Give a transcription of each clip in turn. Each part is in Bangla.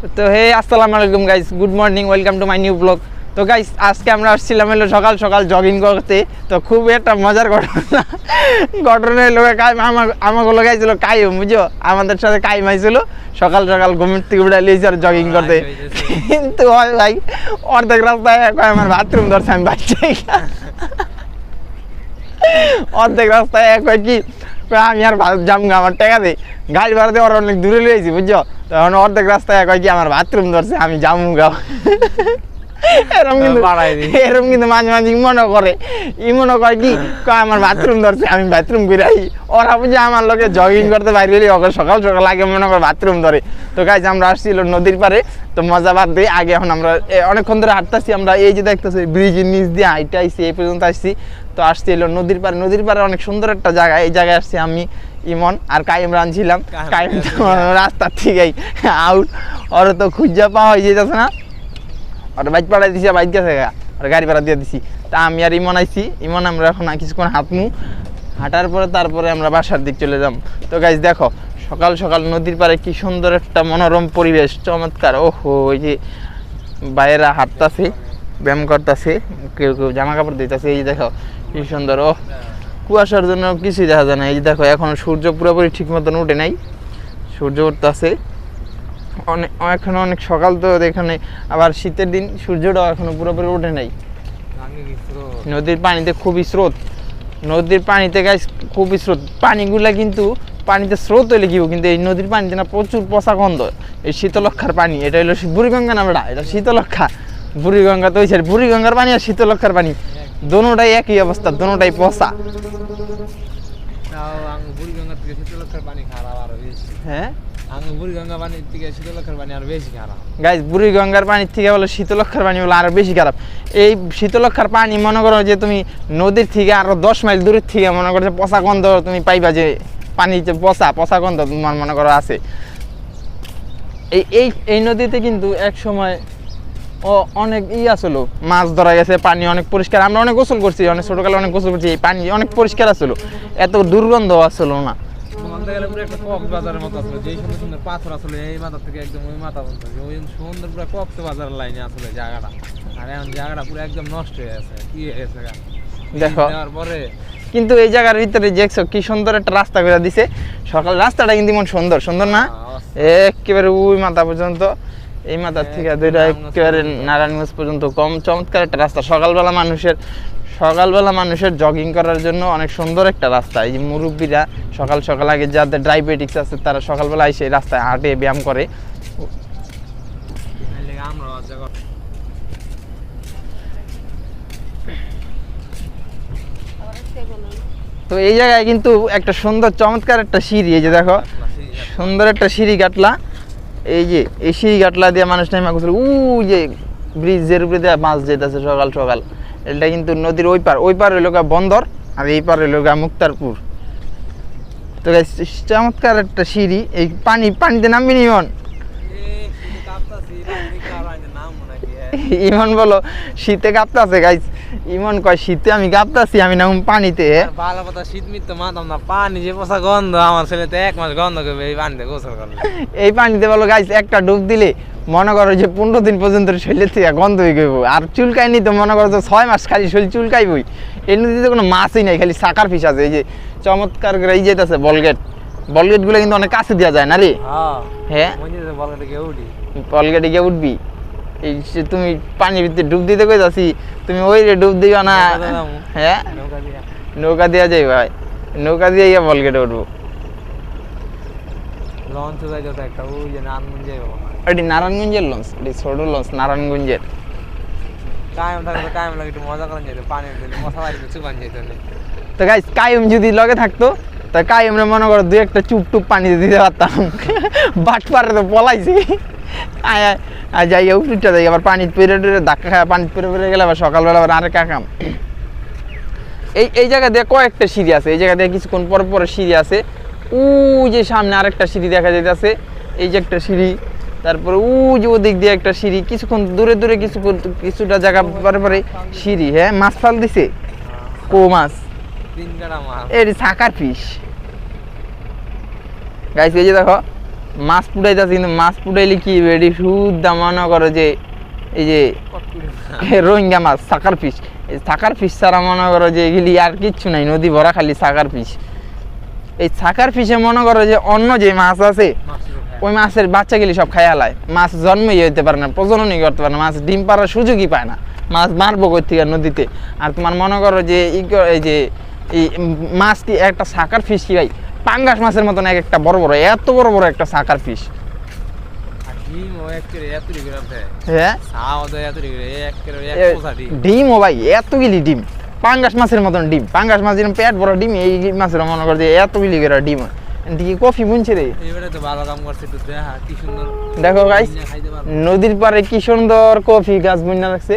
তো হে আসসালামু আলাইকুম guys good morning welcome to my new blog তো গাইস আজকে আমরা আসছিলাম হলো সকাল সকাল জগিং করতে। তো খুব একটা মজার ঘটনা। ঘটনা হলো কাই আমাকে লাগাইছিল কাইম বুঝো আমাদের সাথে কাইম আইছিল। সকাল সকাল ঘুমের থেকে উঠে লিয়েছে আর জগিং করতে। কিন্তু হয় ভাই অর্ধেক রাস্তায় আমার বাথরুম ধরছে আমি বাচ্চাই অর্ধেক রাস্তায় এক কি আমি আর জাম আমার টাকা দেই। গাড়ি ভাড়া দিয়ে অনেক দূরে লিয়েছি বুঝছ? তখন অর্ধেক রাস্তায় এক কি, আমার বাথরুম ধরছে, আমি জামু গাও এরকম কিন্তু দিই। কিন্তু মাঝে মাঝে ইমনও করে। ইমনও কয় কি? কয় আমার বাথরুম ধরছে আমি বাথরুম করে আই। ওরা বুঝে আমার লোকে জগিং করতে বাইরে গেলে ওকে সকাল সকাল আগে মনে করে বাথরুম ধরে। তো গাইজ আমরা আসছিল নদীর পারে তো মজা বাদ দিয়ে আগে এখন আমরা অনেকক্ষণ ধরে হাঁটতেছি আমরা এই যে দেখতেছি ব্রিজের নিচ দিয়ে হাইটে আইসি এই পর্যন্ত আসছি। তো আসছি এলো নদীর পারে নদীর পারে অনেক সুন্দর একটা জায়গা এই জায়গায় আসছি আমি ইমন আর কাইম কাইম। তো রানছিলাম। রাস্তার থেকেই আউট ওরা তো খুঁজা পাওয়া হয়ে যেতেছে না। বাইক পাড়াই দিছি বাইক গেছে আর গাড়ি ভাড়া দিয়ে দিছি। তা আমি আর ইমন আইছি, ইমন আমরা এখন কিছুক্ষণ হাঁটমু। হাঁটার পরে তারপরে আমরা বাসার দিক চলে যাম। তো গাইজ দেখো, সকাল সকাল নদীর পাড়ে কি সুন্দর একটা মনোরম পরিবেশ, চমৎকার। ওহো ওই যে বাইরা হাঁটতাছে, ব্যায়াম করতেছে, কেউ কেউ জামা কাপড় দিতেছে, এই যে দেখো, কি সুন্দর ও কুয়াশার জন্য কিছুই দেখা যায় না। এই যে দেখো, এখন সূর্য পুরোপুরি ঠিক মতন উঠে নাই। সূর্য উঠতেছে। অনেক এখনও অনেক সকাল তো এখানে আবার শীতের দিন সূর্যটাও এখনও পুরোপুরি ওঠে নাই। নদীর পানিতে খুবই স্রোত। নদীর পানিতে গাছ খুবই স্রোত। পানিগুলা কিন্তু পানিতে স্রোত হইলে কি কিন্তু এই নদীর পানিতে না প্রচুর পচা গন্ধ। এই শীতলক্ষার পানি এটা হলো বুড়িগঙ্গা নামটা এটা শীতলক্ষা। বুড়িগঙ্গা তো ওই বুড়িগঙ্গার পানি আর শীতলক্ষার পানি। দোনোটাই একই অবস্থা দোনোটাই পচা। হ্যাঁ? গাইজ বুড়িগঙ্গার পানির থেকে বলো, শীতলক্ষার পানি বলে, আরও বেশি খারাপ। এই শীতলক্ষার পানি মনে করো যে তুমি নদীর থেকে আরও দশ মাইল দূরের থেকে মনে করো যে পচা গন্ধ তুমি পাইবা যে পানি যে পচা পচা গন্ধ তোমার মনে করো আছে। এই এই এই নদীতে কিন্তু এক সময় ও অনেক ই আসলো, মাছ ধরা গেছে, পানি অনেক পরিষ্কার। আমরা অনেক গোসল করছি, অনেক ছোটকালে অনেক গোসল করছি, এই পানি অনেক পরিষ্কার আসলো। এত দুর্গন্ধ আসলো না। বলতে গেলে পুরো একটা কক্সবাজারের মতো আসলে। যেই সুন্দর সুন্দর পাথর আসলে এই মাথা থেকে একদম ওই মাথা পর্যন্ত। ওই সুন্দর পুরো কক্সবাজার লাইনে আসলে জায়গাটা। আর এখন জায়গাটা পুরো একদম নষ্ট হয়ে গেছে। কি হয়ে গেছে দেখো। পরে কিন্তু এই জায়গার ভিতরে দেখছ কি সুন্দর একটা রাস্তা করে দিছে। সকাল রাস্তাটা কিন্তু মন সুন্দর সুন্দর না? একেবারে ওই মাথা পর্যন্ত। এই মাথার থেকে দুইটা একেবারে। নারায়ণগঞ্জ পর্যন্ত কম চমৎকার একটা রাস্তা। সকালবেলা মানুষের সকালবেলা মানুষের জগিং করার জন্য অনেক সুন্দর একটা রাস্তা। এই যে মুরব্বীরা সকাল সকাল আগে যাদের ডায়াবেটিক্স আছে, তারা সকালবেলা এসে রাস্তায় হাঁটে, ব্যায়াম করে। তো এই জায়গায় কিন্তু একটা সুন্দর চমৎকার একটা সিঁড়ি, এই যে দেখো, সুন্দর একটা সিঁড়ি কাটলা এই যে, এই সিঁড়ি কাটলা দিয়ে মানুষ নেমে উ যে, ব্রিজের উপরে দিয়ে মাছ যেতেছে সকাল সকাল। এটা কিন্তু নদীর ওই পার ওই পার গা বন্দর আর এই পার গা মুক্তারপুর। তো চমৎকার একটা সিঁড়ি এই পানি পানিতে নামবি নি ইমন? ইমন বলো শীতে কাঁপতাছে গাইস ইমন কয় শীতে আমি কাঁপতাছি আমি নাম পানিতে। ভালো কথা শীত মিত তো মাতাম না। পানি যে পচা গন্ধ আমার ছেলে তো এক মাস গন্ধ করবে এই পানিতে গোসল করলে। এই পানিতে বলো গাইস একটা ডুব দিলে মনে করো যে পনেরো দিন পর্যন্ত শরীরের থেকে গন্ধ হয়ে গেব। আর চুলকায়নি তো মনে করো তো ছয় মাস খালি শরীর চুলকাইবই। এর নদীতে কোনো মাছই নাই খালি সাকার ফিস আছে। এই যে চমৎকার করে এই যেতেছে বলগেট। বলগেটগুলো কিন্তু অনেক কাছে দেওয়া যায় না রে? হ্যাঁ হ্যাঁ? বলগেটে গিয়ে উঠবি। এই তুমি পানির ভিতরে ডুব দিতে কই যাচ্ছি? তুমি ওই রে ডুব দিবা না। হ্যাঁ? নৌকা দেওয়া যাই ভাই। নৌকা দিয়ে গিয়ে বলগেটে উঠবো। লঞ্চ যাই যত একটা ওই যে নারায়ণগঞ্জ যাইব এটি নারায়ণগঞ্জের লঞ্চ এটি ছোট লঞ্চ নারায়ণগঞ্জের। কায়েম তো কায়েম লাগে একটু মজা করেন যেত পানির দিলে মশা বাড়িতে চুপান যেত তো গাইস কায়ম যদি লগে থাকতো তা কায়মরে মনে করো দুই একটা চুপ টুপ পানিতে দিতে পারতাম। বাট পারে তো পলাইছি। আয় আয়, যাই উপরটা যাই আবার পানি পেরে টেরে ধাক্কা খায় পানি পেরে পেরে গেলে আবার সকালবেলা আবার আরেক কাকাম এই এই জায়গা দিয়ে কয়েকটা সিঁড়ি আছে এই জায়গা দিয়ে কিছুক্ষণ পর পর সিঁড়ি আছে। উ যে সামনে আরেকটা সিঁড়ি দেখা যাইতেছে এই যে একটা সিঁড়ি তারপরে উ যে ওদিক দিয়ে একটা সিঁড়ি কিছুক্ষণ দূরে দূরে কিছুক্ষণ কিছুটা জায়গা পরে পরে সিঁড়ি হ্যাঁ মাছ ফাল দিছে? কো মাছ। এর সাকার ফিশ। গাইস এই যে দেখো মাছ পুড়াইতেছে কিন্তু মাছ পুড়াইলে কি এটি শুদ্ধ মনে করো যে এই যে রোহিঙ্গা মাছ সাকার ফিশ। এই সাকার ফিশ ছাড়া মনে করো যে এগুলি আর কিচ্ছু নাই নদী ভরা খালি সাকার ফিশ। এই সাকার ফিশে মনে করো যে অন্য যে মাছ আছে ওই মাছের বাচ্চা বাচ্চাগুলি সব খাই হালায় মাছ জন্মই হইতে পারে না প্রজননই করতে পারে না মাছ ডিম পাড়ার সুযোগই পায় না। মাছ মারবো থেকে নদীতে। আর তোমার মনে করো যে এই যে এই মাছ কি একটা সাকার ফিশ কি ভাই? পাঙ্গাস মাছের মতন এক একটা বড় বড় এত বড় বড় একটা সাকার ফিশ হ্যাঁ? ডিম। ও ভাই এতগুলি ডিম। পাঙ্গাস মাছের মতন ডিম। পাঙ্গাস মাছ পেট বড় ডিম এই মাছের মনে কর যে এতগুলি করে ডিম। এদিকে কফি বুনছে রে দেখো guys, নদীর পাড়ে কি সুন্দর কফি গাছ বুনা রাখছে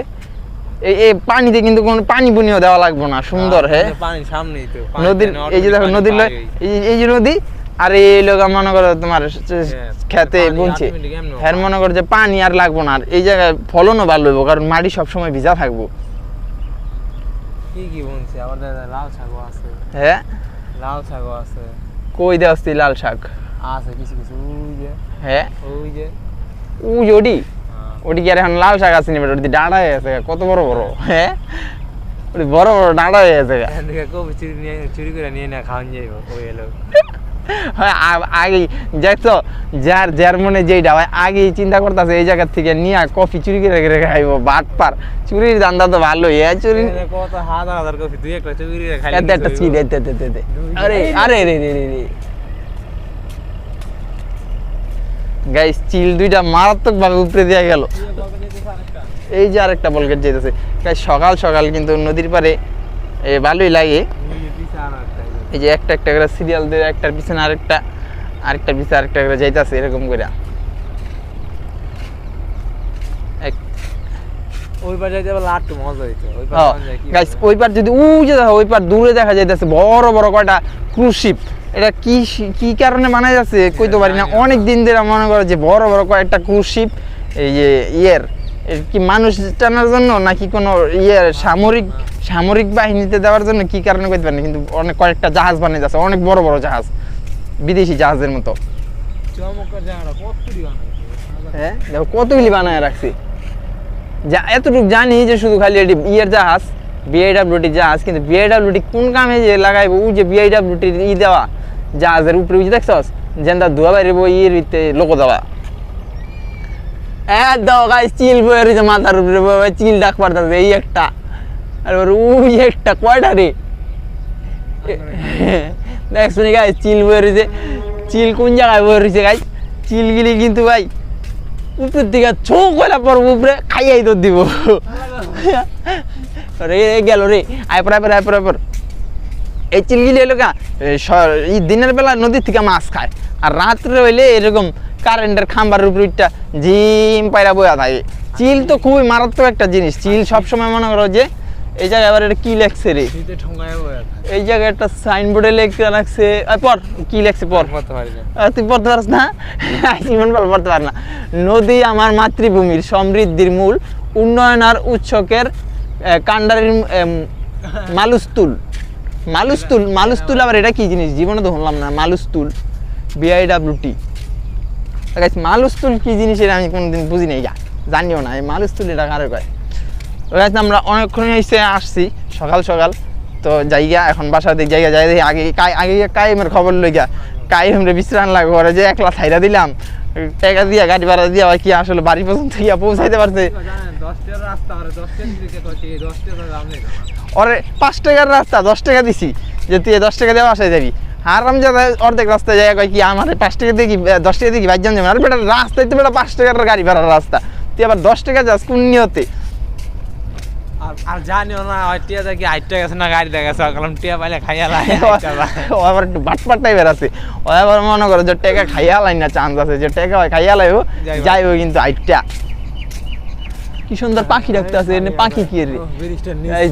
এই পানিতে কিন্তু কোনো পানি বুনিও দেওয়া লাগবে না সুন্দর হ্যাঁ? পানি সামনেই তো নদীর এই যে দেখো নদীর। এই নদী আর এই লোক মনে করো তোমার খেতে বুনছে। হ্যাঁ মনে করো যে পানি আর লাগবো না আর এই জায়গায় ফলনও ভালো হইব কারণ মাটি সবসময় ভিজা থাকব। কি কি বলছে আবার দাদা লাল শাকও আছে। হ্যাঁ? লাল শাকও আছে। কই দেওয়া আসছি লাল শাক? আছে কিছু কিছু হ্যাঁ ওই যে। ওই ওডি ওডি ওটি কি আর এখন লাল শাক আসেনি নিবে ওটি ডাঁড়া হয়ে গেছে কত বড় বড় হ্যাঁ ওটি বড় বড় ডাঁড়া হয়ে গেছে চুরি নিয়ে চুরি করে নিয়ে না খাওয়ান যাইব ওই এলো। হয় আগে দেখছ যার যার মনে যেইটা হয় আগেই চিন্তা করতেছে এই জায়গার থেকে নিয়ে কফি চুরি করে করে খাইব বাট পার। চুরির দান্দা তো ভালো এ চুরি? একটা চুরি আরে আরে রে রে রে রে। গাইস চিল দুইটা মারাত্মক ভাবে উপরে দিয়ে গেল। এই যে আরেকটা বলগেট যেতেছে গাইস সকাল সকাল কিন্তু নদীর পারে এ ভালোই লাগে। এই যে একটা একটা করে সিরিয়াল দিয়ে একটার পিছনে আরেকটা আরেকটা পিছনে আরেকটা করে যাইতাছে এরকম করে হ্যাঁ, যদি দূরে দেখা যাইতেছে বড় বড় কয়টা এটা কি কি কারণে মানা যাচ্ছে কইতে পারি না। অনেক দিন ধরে মনে করো যে বড় বড় কয়েকটা এই যে ইয়ের। কি মানুষ টানার জন্য নাকি কোনো ইয়ের সামরিক সামরিক বাহিনীতে দেওয়ার জন্য কি কারণে কইতে পারি না কিন্তু অনেক কয়েকটা জাহাজ বানিয়ে যাচ্ছে অনেক বড় বড় জাহাজ বিদেশি জাহাজের মতো। হ্যাঁ দেখো কতগুলি বানায় রাখছি। যা এতটুকু জানি যে শুধু খালি এটি ইয়ের জাহাজ বিআইডাব্লিউটি জাহাজ কিন্তু বিআইডাব্লিউটি কোন কামে যে লাগাইবো ওই যে বিআইডাব্লিউটি ই দেওয়া জাহাজের উপরে উঠে দেখছস? যেনটা ধোয়া বাইরে ইয়ের ভিতরে লোক দেওয়া। এ দাও গাই চিল বয়ে রয়েছে মাথার উপরে চিল ডাক পারতেছে এই একটা। আর ওর ওই একটা কয়টা রে? দেখছ নি গাই চিল বয়ে রয়েছে। চিল কোন জায়গায় বয়ে রয়েছে গাই চিলগুলি কিন্তু ভাই উপরের দিকে ছো কইলা পড়ব উপরে খাইয়াই তো দিব। রে গেল রে। আয় আইপর আইপর আইপর আইপর এই চিলগিলি এলো কা দিনের বেলা নদীর থেকে মাছ খায়। আর রাত্রে হইলে এরকম কারেন্টের খাম্বার উপরে একটা জিম পায়রা বয়া থাকে চিল তো খুবই মারাত্মক একটা জিনিস। চিল সবসময় মনে করো যে এই জায়গায় আবার এটা কি লেখছে রে? এই জায়গায় একটা সাইনবোর্ডে লেখা আয় পর কি লেখছে পর না। তুই পড়তে পারস না? জীবন বল পড়তে পার না। নদী আমার মাতৃভূমির সমৃদ্ধির মূল উন্নয়ন আর উৎসকের এম, মালুস্তুল। মালুস্তুল মালুস্তুল আবার এটা কি জিনিস? জীবনে তো শুনলাম না। মালুস্তুল বিআইডাব্লিউটি মালুস্তুল কি জিনিস এটা আমি কোনোদিন বুঝি নাই জানিও না এই মালুস্তুল এটা কারও কয়? কাছে আমরা অনেকক্ষণ এসে আসছি, সকাল সকাল। তো জায়গা এখন বাসার দিক জায়গা যাই দেখি আগে কাই- আগে কাইমের খবর লই গা কাইম রে বিশ্রাম লাগে ঘরে যে একলা ছাইরা দিলাম। টাকা দিয়া, গাড়ি ভাড়া দিয়া কি আসলে বাড়ি পর্যন্ত গিয়া পৌঁছাইতে পারছে? ওরে, পাঁচ টাকার রাস্তা, দশ টাকা দিছি। যে তুই দশ টাকা দিয়ে বাসায় যাবি। হারাম যাবে অর্ধেক রাস্তায় যায় কয় কি, আমার পাঁচ টাকা কি দশ টাকা দিয়ে কি বাইক যাবে? আর বেটা, রাস্তায় তো বেটা পাঁচ টাকার গাড়ি ভাড়ার রাস্তা। তুই আবার দশ টাকা যাস কোন নিয়তে? আর জানিও না টিয়া দেখি গেছে না গাড়ি দেখা গেছে? কারণ টিয়া পাইলে খাইয়া লাগে ও আবার বাটপাট টাইপের আছে। ও আবার মনে করো যে টেকা খাইয়া লাই না চান্স আছে। যে টেকা হয় খাইয়া লাইব যাইব। কিন্তু আইটা কি সুন্দর পাখি রাখতে আছে এনে পাখি কি রে?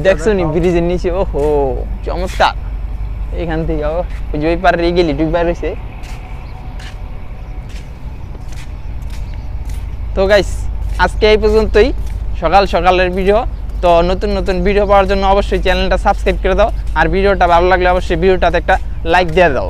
দেখছ নি ব্রিজের নিচে ওহো চমৎকার। এখান থেকে ও ওই যে ওই পারে গেলি তুই পার হয়েছে তো গাইস আজকে এই পর্যন্তই। সকাল সকালের ভিডিও। তো নতুন নতুন ভিডিও পাওয়ার জন্য অবশ্যই চ্যানেলটা সাবস্ক্রাইব করে দাও। আর ভিডিওটা ভালো লাগলে অবশ্যই ভিডিওটাতে একটা লাইক দিয়ে দাও।